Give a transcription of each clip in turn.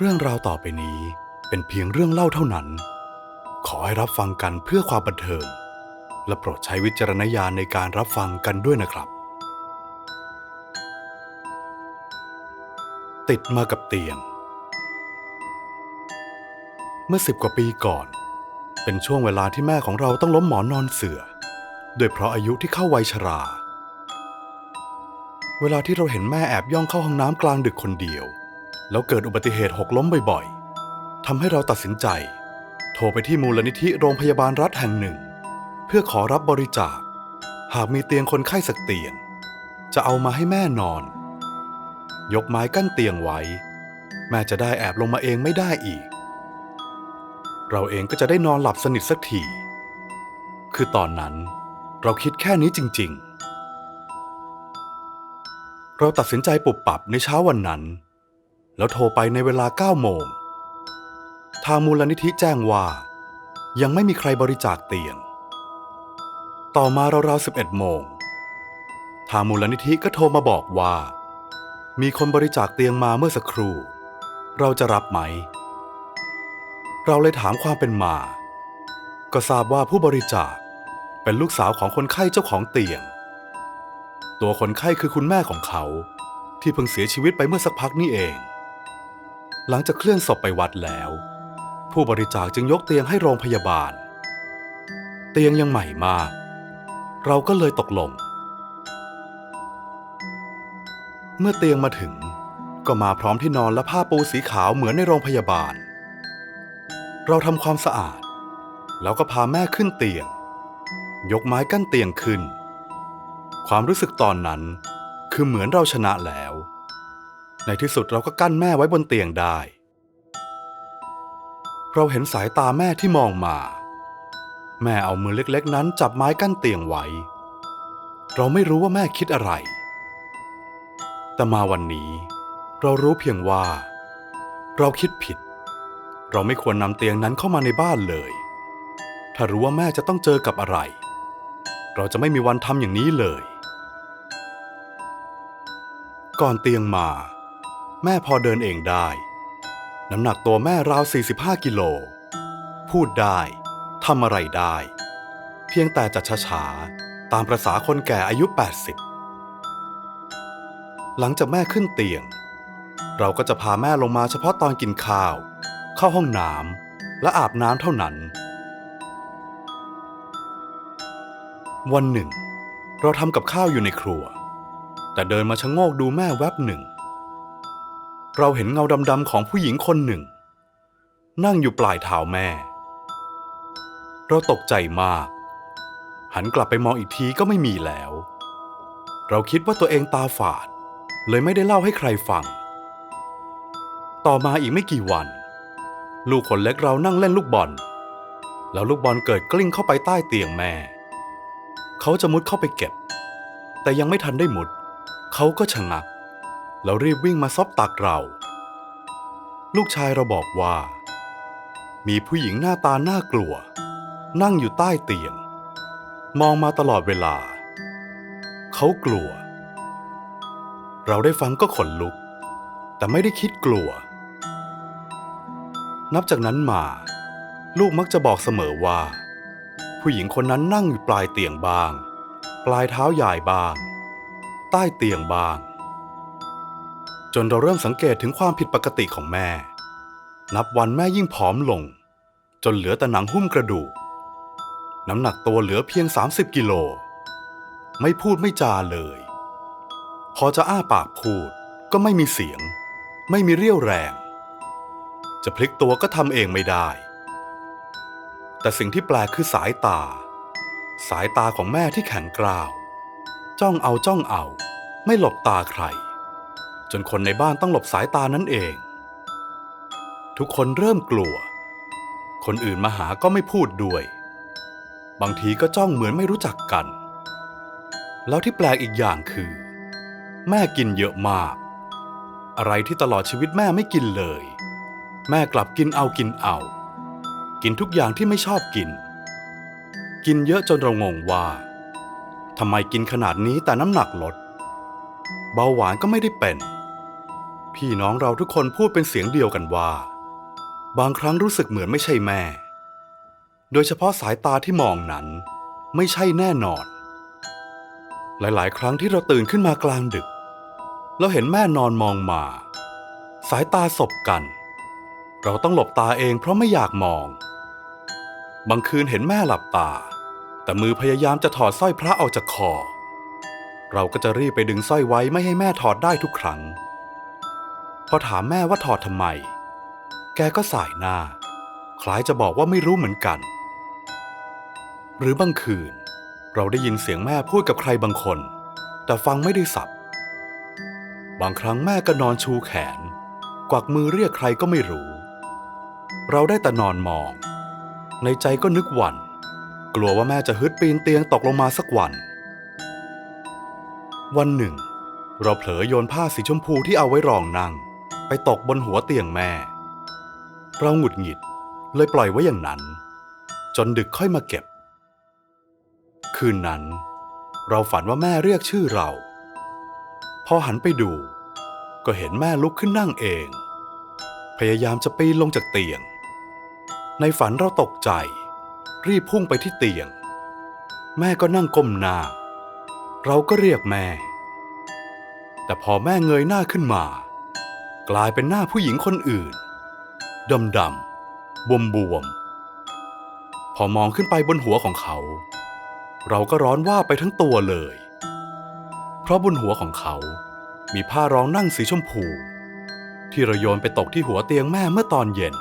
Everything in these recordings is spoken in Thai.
เรื่องราวต่อไปนี้เป็นเพียงเรื่องเล่าเท่านั้น ขอให้รับฟังกันเพื่อความบันเทิง และโปรดใช้วิจารณญาณในการรับฟังกันด้วยนะครับ ติดมากับเตียง เมื่อสิบกว่าปีก่อน เป็นช่วงเวลาที่แม่ของเราต้องล้มหมอนนอนเสือด้วยเพราะอายุที่เข้าวัยชรา เวลาที่เราเห็นแม่แอบย่องเข้าห้องน้ำกลางดึกคนเดียว แล้วเกิดอุบัติเหตุหกล้มบ่อยๆทำให้เราตัดสินใจ โทรไปที่มูลนิธิโรงพยาบาลรัฐแห่งหนึ่ง เพื่อขอรับบริจาค หากมีเตียงคนไข้สักเตียง จะเอามาให้แม่นอน ยกไม้กั้นเตียงไว้ แม่จะได้แอบลงมาเองไม่ได้อีก เราเองก็จะได้นอนหลับสนิทสักที คือตอนนั้นเราคิดแค่นี้จริง ๆ เราตัดสินใจปุบปับในเช้าวันนั้น แล้วโทรไปในเวลา9โมง ทางมูลนิธิแจ้งว่า ยังไม่มีใครบริจาคเตียง ต่อมาราวๆ11โมง ทางมูลนิธิก็โทรมาบอกว่า มีคนบริจาคเตียงมาเมื่อสักครู่ เราจะรับไหม เราเลยถามความเป็นมา ก็ทราบว่าผู้บริจาคเป็นลูกสาวของคนไข้เจ้าของเตียง ตัวคนไข้คือคุณแม่ของเขาที่เพิ่งเสียชีวิตไปเมื่อสักพักนี่เอง หลังจากเคลื่อนศพไปวัดแล้ว ผู้บริจาคจึงยกเตียงให้โรงพยาบาล เตียงยังใหม่มาก เราก็เลยตกลง เมื่อเตียงมาถึง ก็มาพร้อมที่นอนและผ้าปูสีขาวเหมือนในโรงพยาบาล เราทำความสะอาด แล้วก็พาแม่ขึ้นเตียง ยกไม้กั้นเตียงขึ้น ความรู้สึกตอนนั้นคือเหมือนเราชนะแล้ว ในที่สุดเราก็กั้นแม่ไว้บนเตียงได้ เราเห็นสายตาแม่ที่มองมา แม่เอามือเล็กๆ นั้นจับไม้กั้นเตียงไว้ เราไม่รู้ว่าแม่คิดอะไร แต่มาวันนี้ เรารู้เพียงว่า เราคิดผิด เราไม่ควรนำเตียงนั้นเข้ามาในบ้านเลย ถ้ารู้ว่าแม่จะต้องเจอกับอะไร เราจะไม่มีวันทำอย่างนี้เลย ก่อนเตียงมา แม่พอเดินเองได้ น้ำหนักตัวแม่ราว 45 กิโล พูดได้ ทำอะไรได้ เพียงแต่จะช้าๆ ตามประษาคนแก่อายุ 80 หลังจากแม่ขึ้นเตียง เราก็จะพาแม่ลงมาเฉพาะตอนกินข้าว เข้าห้องน้ำและอาบน้ำเท่านั้น วันหนึ่ง เราทำกับข้าวอยู่ในครัว แต่เดินมาชะโงกดูแม่แวบหนึ่ง เราเห็นเงาดำๆของผู้หญิงคนหนึ่ง นั่งอยู่ปลายเท้าแม่ เราตกใจมาก หันกลับไปมองอีกทีก็ไม่มีแล้ว เราคิดว่าตัวเองตาฝาด เลยไม่ได้เล่าให้ใครฟัง ต่อมาอีกไม่กี่วัน ลูกคนเล็กเรานั่งเล่นลูกบอล แล้วลูกบอลเกิดกลิ้งเข้าไปใต้เตียงแม่ เขาจะมุดเข้าไปเก็บ แต่ยังไม่ทันได้มุด เขาก็ชะงัก แล้วรีบวิ่งมาซบตักเรา ลูกชายเราบอกว่า มีผู้หญิงหน้าตาน่ากลัว นั่งอยู่ใต้เตียง มองมาตลอดเวลา เขากลัว เราได้ฟังก็ขนลุก แต่ไม่ได้คิดกลัว นับจากนั้นมา ลูกมักจะบอกเสมอว่า ผู้หญิงคนนั้นนั่งอยู่ปลายเตียงบาง ปลายเท้ายายบาง ใต้เตียงบาง จนเราเริ่มสังเกตถึงความผิดปกติของแม่ นับวันแม่ยิ่งผอมลง จนเหลือแต่หนังหุ้มกระดูก น้ำหนักตัวเหลือเพียง 30 กิโล ไม่พูดไม่จาเลย พอจะอ้าปากพูดก็ไม่มีเสียง ไม่มีเรี่ยวแรง จะพลิกตัวก็ทำเองไม่ได้ แต่สิ่งที่แปลกคือสายตา สายตาของแม่ที่แข็งกร้าว จ้องเอาจ้องเอา ไม่หลบตาใคร จนคนในบ้านต้องหลบสายตานั้นเอง ทุกคนเริ่มกลัว คนอื่นมาหาก็ไม่พูดด้วย บางทีก็จ้องเหมือนไม่รู้จักกัน แล้วที่แปลกอีกอย่างคือ แม่กินเยอะมาก อะไรที่ตลอดชีวิตแม่ไม่กินเลย แม่กลับกินเอากินเอา กินทุกอย่างที่ไม่ชอบกิน กินเยอะจนเรางงว่าทำไมกินขนาดนี้แต่น้ำหนักลด เบาหวานก็ไม่ได้เป็น พี่น้องเราทุกคนพูดเป็นเสียงเดียวกันว่า บางครั้งรู้สึกเหมือนไม่ใช่แม่ โดยเฉพาะสายตาที่มองนั้น ไม่ใช่แน่นอน หลาย ๆ ครั้งที่เราตื่นขึ้นมากลางดึกแล้วเห็นแม่นอนมองมา สายตาสบกัน เราต้องหลบตาเองเพราะไม่อยากมอง บางคืนเห็นแม่หลับตา แต่มือพยายามจะถอดสร้อยพระออกจากคอ เราก็จะรีบไปดึงสร้อยไว้ไม่ให้แม่ถอดได้ทุกครั้ง พอถามแม่ว่าถอดทำไม แกก็สายหน้า คล้ายจะบอกว่าไม่รู้เหมือนกัน หรือบางคืน เราได้ยินเสียงแม่พูดกับใครบางคน แต่ฟังไม่ได้สับ บางครั้งแม่ก็นอนชูแขน กวักมือเรียกใครก็ไม่รู้ เราได้แต่นอนมอง ในใจก็นึกหวัน่นกลัวว่าแม่จะฮึดปีนเตียงตกลงมาสักวัน วันหนึ่ง เราเผลอโยนผ้าสีชมพูที่เอาไว้รองนั่ง ไปตกบนหัวเตียงแม่ เราหงุดหงิดเลยปล่อยไว้อย่างนั้น จนดึกค่อยมาเก็บ คืนนั้น เราฝันว่าแม่เรียกชื่อเรา พอหันไปดู ก็เห็นแม่ลุกขึ้นนั่งเอง พยายามจะปีนลงจากเตียง ในฝันเราตกใจ รีบพุ่งไปที่เตียง แม่ก็นั่งก้มหน้า เราก็เรียกแม่ แต่พอแม่เงยหน้าขึ้นมา กลายเป็นหน้าผู้หญิงคนอื่น ดำดำบวมบวมๆพอมองขึ้นไปบนหัวของเขา เราก็ร้อนว่าไปทั้งตัวเลย เพราะบนหัวของเขา มีผ้ารองนั่งสีชมพู ที่เราโยนไปตกที่หัวเตียงแม่เมื่อตอนเย็น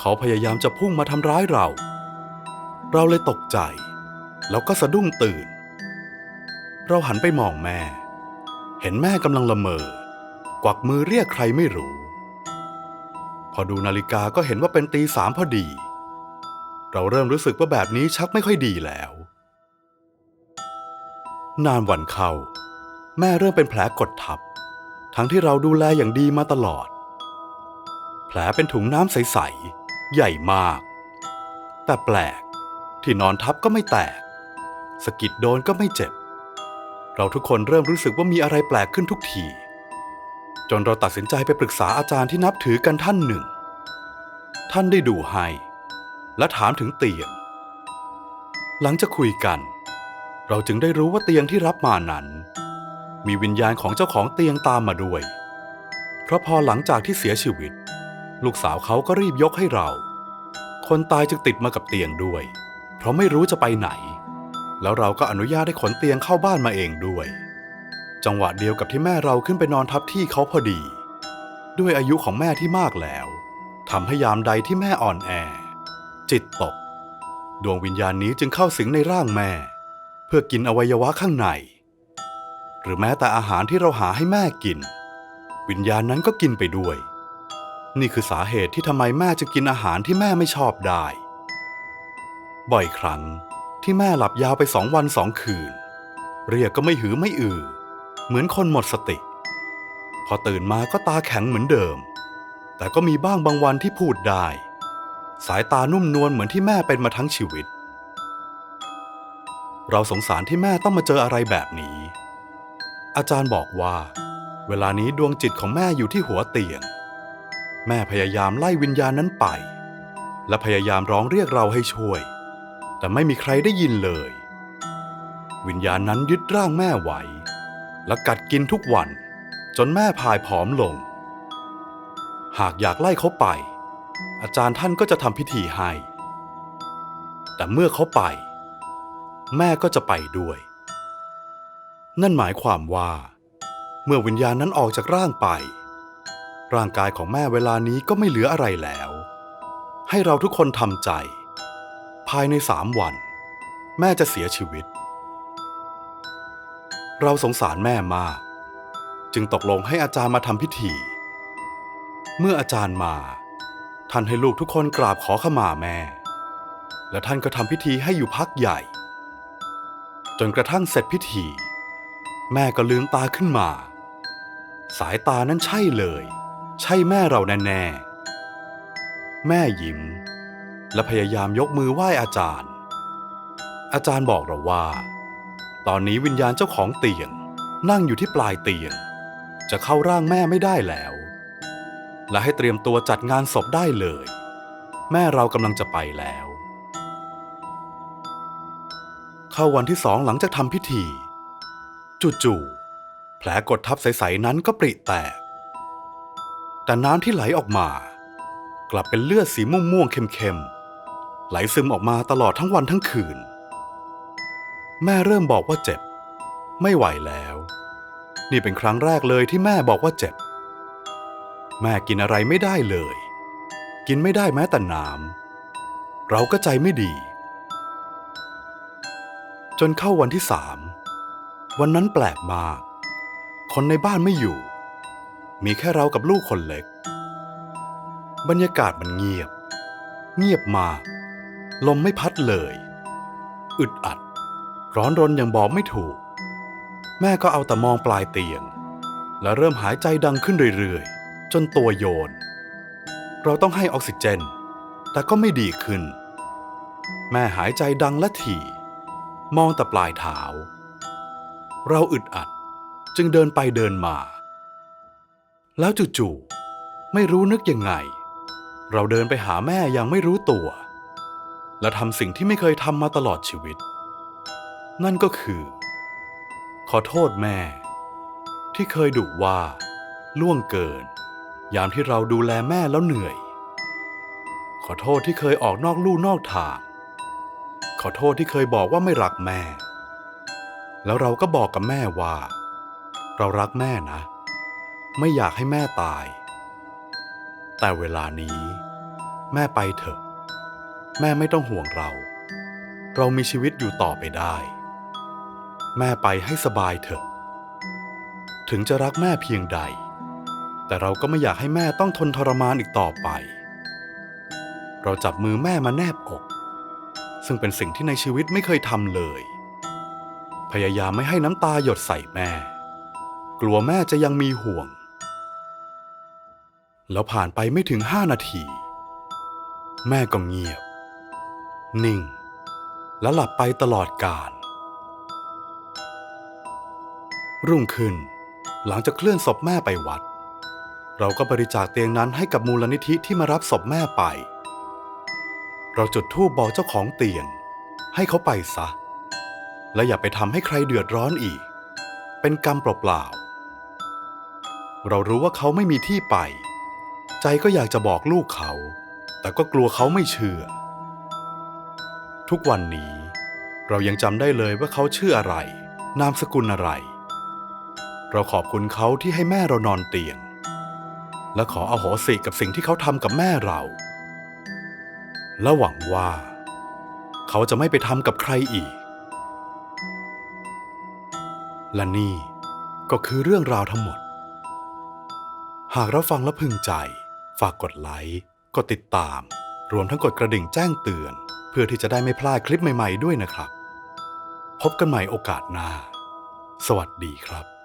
เขาพยายามจะพุ่งมาทำร้ายเรา เราเลยตกใจ แล้วก็สะดุ้งตื่น เราหันไปมองแม่ เห็นแม่กำลังละเมอ วักมือเรียกใครไม่รู้ พอดูนาฬิกาก็เห็นว่าเป็นตีสามพอดี เราเริ่มรู้สึกว่าแบบนี้ชักไม่ค่อยดีแล้ว นานวันเข้า แม่เริ่มเป็นแผลกดทับ ทั้งที่เราดูแลอย่างดีมาตลอด แผลเป็นถุงน้ำใส ๆ ใหญ่มาก แต่แปลกที่นอนทับก็ไม่แตกสะกิดโดนก็ไม่เจ็บ เราทุกคนเริ่มรู้สึกว่ามีอะไรแปลกขึ้นทุกที จนเราตัดสินใจไปปรึกษาอาจารย์ที่นับถือกันท่านหนึ่ง ท่านได้ดูให้ และถามถึงเตียง หลังจากคุยกัน เราจึงได้รู้ว่าเตียงที่รับมานั้น มีวิญญาณของเจ้าของเตียงตามมาด้วย เพราะพอหลังจากที่เสียชีวิต ลูกสาวเขาก็รีบยกให้เรา คนตายจึงติดมากับเตียงด้วย เพราะไม่รู้จะไปไหน แล้วเราก็อนุญาตให้ขนเตียงเข้าบ้านมาเองด้วย จังหวะเดียวกับที่แม่เราขึ้นไปนอนทับที่เขาพอดี ด้วยอายุของแม่ที่มากแล้วทำให้ยามใดที่แม่อ่อนแอ จิตตก ดวงวิญญาณนี้จึงเข้าสิงในร่างแม่ เพื่อกินอวัยวะข้างใน หรือแม้แต่อาหารที่เราหาให้แม่กิน วิญญาณนั้นก็กินไปด้วย นี่คือสาเหตุที่ทำไมแม่จะกินอาหารที่แม่ไม่ชอบได้ บ่อยครั้งที่แม่หลับยาวไปสองวันสองคืน เรียกก็ไม่หือไม่อือ เหมือนคนหมดสติ พอตื่นมาก็ตาแข็งเหมือนเดิม แต่ก็มีบ้างบางวันที่พูดได้ สายตานุ่มนวลเหมือนที่แม่เป็นมาทั้งชีวิต เราสงสารที่แม่ต้องมาเจออะไรแบบนี้ อาจารย์บอกว่า เวลานี้ดวงจิตของแม่อยู่ที่หัวเตียง แม่พยายามไล่วิญญาณนั้นไป และพยายามร้องเรียกเราให้ช่วย แต่ไม่มีใครได้ยินเลย วิญญาณนั้นยึดร่างแม่ไว้ และกัดกินทุกวัน จนแม่พายผอมลง หากอยากไล่เขาไป อาจารย์ท่านก็จะทำพิธีให้ แต่เมื่อเขาไป แม่ก็จะไปด้วย นั่นหมายความว่า เมื่อวิญญาณนั้นออกจากร่างไป ร่างกายของแม่เวลานี้ก็ไม่เหลืออะไรแล้ว ให้เราทุกคนทำใจ ภายในสามวัน แม่จะเสียชีวิต เราสงสารแม่มาก จึงตกลงให้อาจารย์มาทำพิธี เมื่ออาจารย์มา ท่านให้ลูกทุกคนกราบขอขมาแม่ และท่านก็ทำพิธีให้อยู่พักใหญ่ จนกระทั่งเสร็จพิธี แม่ก็ลืมตาขึ้นมา สายตานั้นใช่เลย ใช่แม่เราแน่ๆแม่ยิ้ม และพยายามยกมือไหว้อาจารย์ อาจารย์บอกเราว่า ตอนนี้วิญญาณเจ้าของเตียง นั่งอยู่ที่ปลายเตียง จะเข้าร่างแม่ไม่ได้แล้ว และให้เตรียมตัวจัดงานศพได้เลย แม่เรากำลังจะไปแล้ว เข้าวันที่สองหลังจากทำพิธี จู่ๆแผลกดทับใสๆนั้นก็ปริแตก แต่น้ำที่ไหลออกมา กลับเป็นเลือดสีม่วงๆเข้มๆไหลซึมออกมาตลอดทั้งวันทั้งคืน แม่เริ่มบอกว่าเจ็บ ไม่ไหวแล้ว นี่เป็นครั้งแรกเลยที่แม่บอกว่าเจ็บ แม่กินอะไรไม่ได้เลย กินไม่ได้แม้แต่น้ำเราก็ใจไม่ดี จนเข้าวันที่สามวันนั้นแปลกมาก คนในบ้านไม่อยู่ มีแค่เรากับลูกคนเล็ก บรรยากาศมันเงียบ เงียบมาก ลมไม่พัดเลย อึดอัด ร้อนรนอย่างบอกไม่ถูก แม่ก็เอาแต่มองปลายเตียง และเริ่มหายใจดังขึ้นเรื่อยๆ จนตัวโยน เราต้องให้ออกซิเจน แต่ก็ไม่ดีขึ้น แม่หายใจดังและถี่ มองแต่ปลายเท้า เราอึดอัดจึงเดินไปเดินมา แล้วจู่ๆไม่รู้นึกยังไง เราเดินไปหาแม่อย่างไม่รู้ตัว และทำสิ่งที่ไม่เคยทำมาตลอดชีวิต นั่นก็คือ ขอโทษแม่ ที่เคยดุว่าล่วงเกิน ยามที่เราดูแลแม่แล้วเหนื่อย ขอโทษที่เคยออกนอกลู่นอกทาง ขอโทษที่เคยบอกว่าไม่รักแม่ แล้วเราก็บอกกับแม่ว่า เรารักแม่นะ ไม่อยากให้แม่ตาย แต่เวลานี้ แม่ไปเถอะ แม่ไม่ต้องห่วงเรา เรามีชีวิตอยู่ต่อไปได้ แม่ไปให้สบายเถอะ ถึงจะรักแม่เพียงใด แต่เราก็ไม่อยากให้แม่ต้องทนทรมานอีกต่อไป เราจับมือแม่มาแนบอก ซึ่งเป็นสิ่งที่ในชีวิตไม่เคยทำเลย พยายามไม่ให้น้ำตาหยดใส่แม่ กลัวแม่จะยังมีห่วง แล้วผ่านไปไม่ถึงห้านาที แม่ก็เงียบ นิ่ง และหลับไปตลอดกาล รุ่งขึ้น หลังจากเคลื่อนศพแม่ไปวัด เราก็บริจาคเตียงนั้นให้กับมูลนิธิที่มารับศพแม่ไป เราจุดธูปบอกเจ้าของเตียง ให้เขาไปซะ และอย่าไปทำให้ใครเดือดร้อนอีก เป็นกรรมเปล่าๆเรารู้ว่าเขาไม่มีที่ไป ใจก็อยากจะบอกลูกเขา แต่ก็กลัวเขาไม่เชื่อ ทุกวันนี้เรายังจำได้เลยว่าเขาชื่ออะไร นามสกุลอะไร เราขอบคุณเขาที่ให้แม่เรานอนเตียง และขออโหสิกับสิ่งที่เขาทำกับแม่เรา และหวังว่า เขาจะไม่ไปทำกับใครอีก และนี่ก็คือเรื่องราวทั้งหมด หากเราฟังแล้วพึงใจ ฝากกดไลค์ กดติดตาม รวมทั้งกดกระดิ่งแจ้งเตือน เพื่อที่จะได้ไม่พลาดคลิปใหม่ ๆ ด้วยนะครับ พบกันใหม่โอกาสหน้า สวัสดีครับ